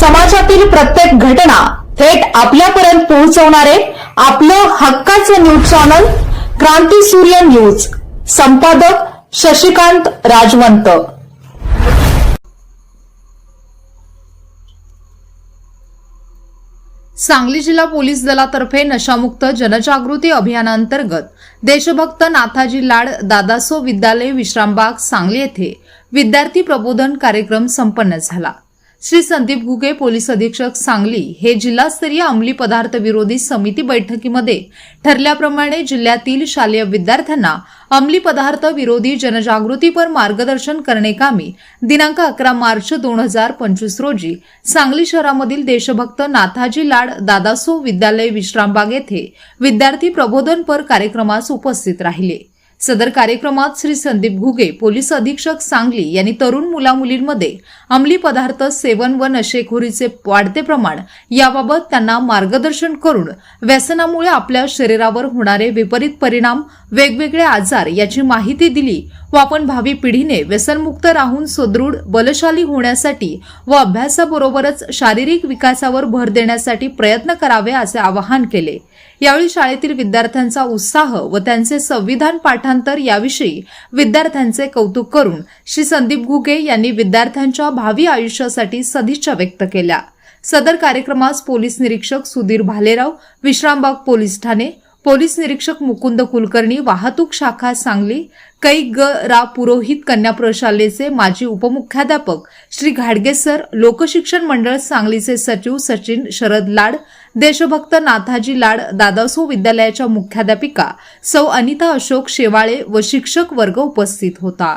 समाजातील प्रत्येक घटना थेट आपल्यापर्यंत पोहोचवणारे आपलं हक्काचं न्यूज चॅनल क्रांती सूर्य न्यूज. संपादक शशिकांत राजवंत. सांगली जिल्हा पोलीस दलातर्फे नशामुक्त जनजागृती अभियानांतर्गत देशभक्त नाथाजी लाड दादासो विद्यालय विश्रामबाग सांगली येथे विद्यार्थी प्रबोधन कार्यक्रम संपन्न झाला. श्री संदीप घुगे पोलीस अधीक्षक सांगली हे जिल्हास्तरीय अंमली पदार्थ विरोधी समिती बैठकीमध्ये ठरल्याप्रमाणे जिल्ह्यातील शालेय विद्यार्थ्यांना अंमली पदार्थ विरोधी जनजागृतीपर मार्गदर्शन करणे कामी दिनांक अकरा मार्च दोन हजार पंचवीस रोजी सांगली शहरामधील देशभक्त नाथाजी लाड दादासो विद्यालय विश्रामबाग येथे विद्यार्थी प्रबोधनपर कार्यक्रमास उपस्थित राहिले. सदर कार्यक्रमात श्री संदीप घुगे पोलीस अधीक्षक सांगली यांनी तरुण मुलामुलींमध्ये अंमली पदार्थ सेवन व नशेखोरीचे वाढते प्रमाण याबाबत त्यांना मार्गदर्शन करून व्यसनामुळे आपल्या शरीरावर होणारे विपरीत परिणाम वेगवेगळे आजार याची माहिती दिली. व आपण भावी पिढीने व्यसनमुक्त राहून सुदृढ बलशाली होण्यासाठी व अभ्यासाबरोबरच शारीरिक विकासावर भर देण्यासाठी प्रयत्न करावे असे आवाहन केले. यावेळी शाळेतील विद्यार्थ्यांचा उत्साह व त्यांचे संविधान पाठांतर याविषयी विद्यार्थ्यांचे कौतुक करून श्री संदीप घुगे यांनी विद्यार्थ्यांच्या भावी आयुष्यासाठी सदिच्छा व्यक्त केल्या. सदर कार्यक्रमास पोलीस निरीक्षक सुधीर भालेराव विश्रामबाग पोलीस ठाणे पोलीस निरीक्षक मुकुंद कुलकर्णी वाहतूक शाखा सांगली कै ग रा पुरोहित कन्या प्रशालेचे माजी उपमुख्याध्यापक श्री घाडगे सर लोकशिक्षण मंडळ सांगलीचे सचिव सचिन शरद लाड देशभक्त नाथाजी लाड दादासो विद्यालयाच्या मुख्याध्यापिका सौ अनिता अशोक शेवाळे व शिक्षक वर्ग उपस्थित होता.